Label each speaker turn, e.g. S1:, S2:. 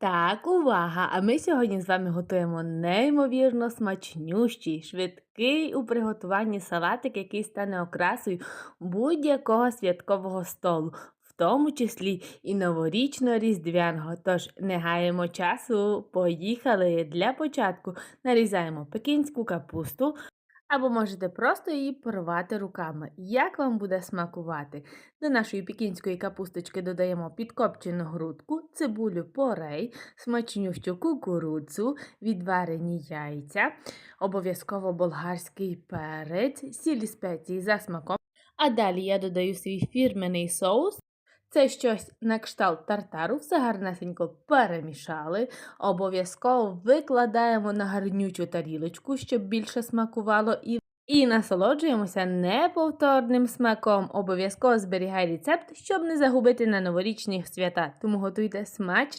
S1: Так, увага! А ми сьогодні з вами готуємо неймовірно смачнющий, швидкий у приготуванні салатик, який стане окрасою будь-якого святкового столу, в тому числі і новорічно-різдвяного. Тож не гаємо часу, поїхали! Для початку нарізаємо пекінську капусту. Або можете просто її порвати руками. Як вам буде смакувати? До нашої пекінської капусточки додаємо підкопчену грудку, цибулю порей, смачнющу кукурудзу, відварені яйця, обов'язково болгарський перець, сілі спеції за смаком. А далі я додаю свій фірменний соус. Це щось на кшталт тартару, все гарнесенько перемішали. Обов'язково викладаємо на гарнючу тарілочку, щоб більше смакувало, і, і насолоджуємося неповторним смаком. Обов'язково зберігай рецепт, щоб не загубити на новорічні свята. Тому готуйте смачно.